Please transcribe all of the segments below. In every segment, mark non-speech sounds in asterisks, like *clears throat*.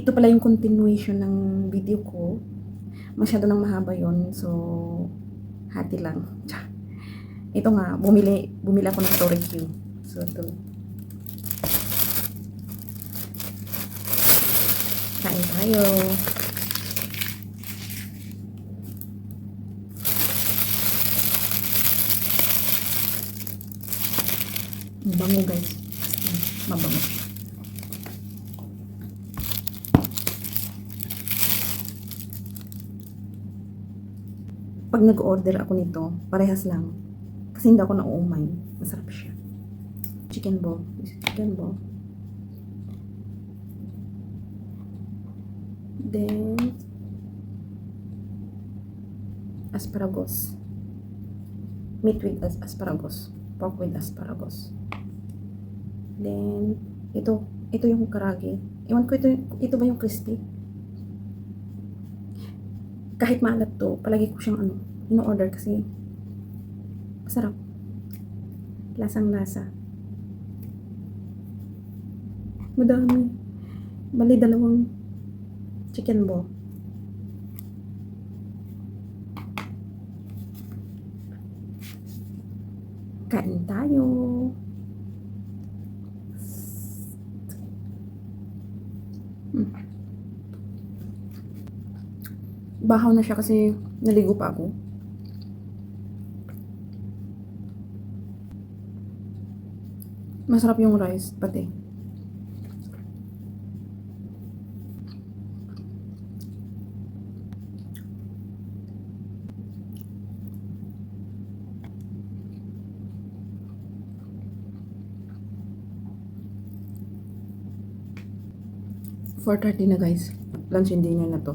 ito pala yung continuation ng video ko. Masyado nang mahaba yon So, hati lang. Ito nga, bumili, bumili ako ng Torre Q. So, ito. Kain tayo. Mabango guys. Mabango. Pag nag-order ako nito, parehas lang. Kasi hindi ako nauumay. Masarap siya. Chicken ball. Is Chicken ball. Then, asparagus. Meat with as asparagus. Pork with asparagus. Then, ito. Ito yung karagi. Iwan ko ito, ito ba yung crispy? Kahit maalat to, palagi ko siyang ano, ino-order kasi masarap. Lasang lasa. Madami. Bali, dalawang chicken ball. Kain tayo. Bahaw na siya kasi naligo pa ako. Masarap yung rice, pati. Four thirty na guys. Lunch and dinner na to.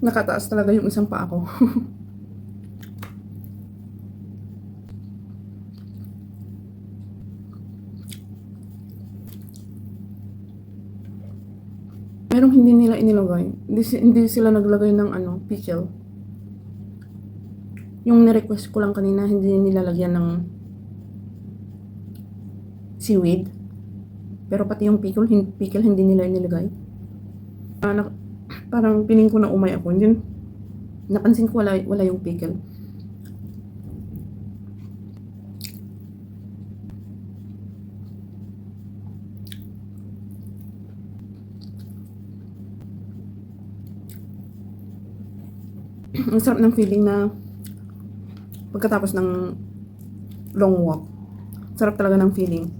Nakataas talaga yung isang paa ko. *laughs* Merong hindi nila inilagay. Hindi, hindi sila naglagay ng ano, pickle. Yung nirequest ko lang kanina, hindi nilalagyan ng seaweed. Pero pati yung pickle, hin- pickle hindi nila inilagay. Nak- parang piling ko na umay ako. Hindi, napansin ko wala, wala yung pickle. *clears throat* Ang sarap ng feeling na pagkatapos ng long walk. Sarap talaga ng feeling.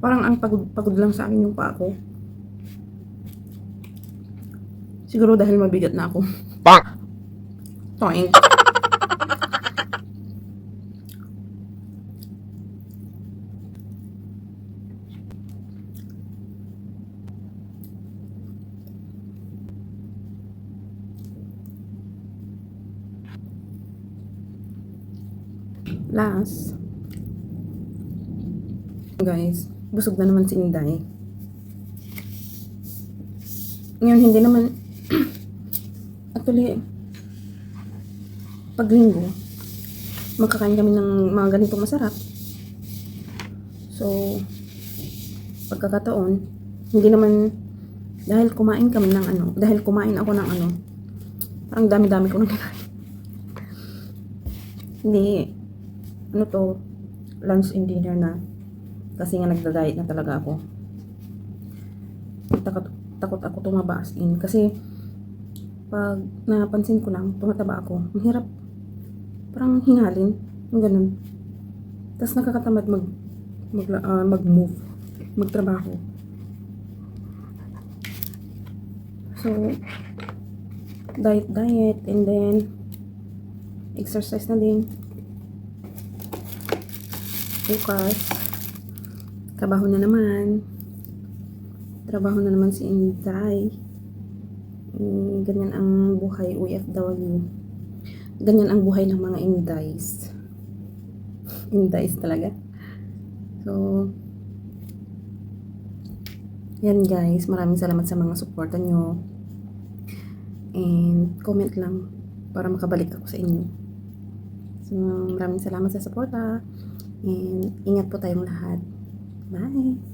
Parang ang pagod, pagod lang sa akin yung paa ko. Siguro dahil mabigat na ako. Bonk. Toink. Last. Guys, busog na naman si Inday. Ngayon, hindi naman *clears throat* Actually, pag linggo, magkakain kami ng mga ganitong masarap. So, pagkakataon, hindi naman, dahil kumain kami ng ano, dahil kumain ako ng ano, parang dami-dami ko nang kinain. *laughs* Hindi, ano to, lunch and dinner na. Kasi nga nagda-diet na talaga ako. Takot, takot ako tumaba as in. Kasi pag napansin ko lang, tumataba ako. Ang hirap. Parang hingalin. Yung ganun. Tapos nakakatamad mag, mag, ah, mag-move. Magtrabaho. So, diet, diet, and then, exercise na din. Bukas, trabaho na naman. Trabaho na naman si Inday. Eh, ganyan ang buhay OFW. Ganyan ang buhay ng mga Indays. Indays talaga. So, yan guys, maraming salamat sa mga suporta nyo. And comment lang para makabalik ako sa inyo. So, maraming salamat sa suporta. And ingat po tayong lahat. Bye!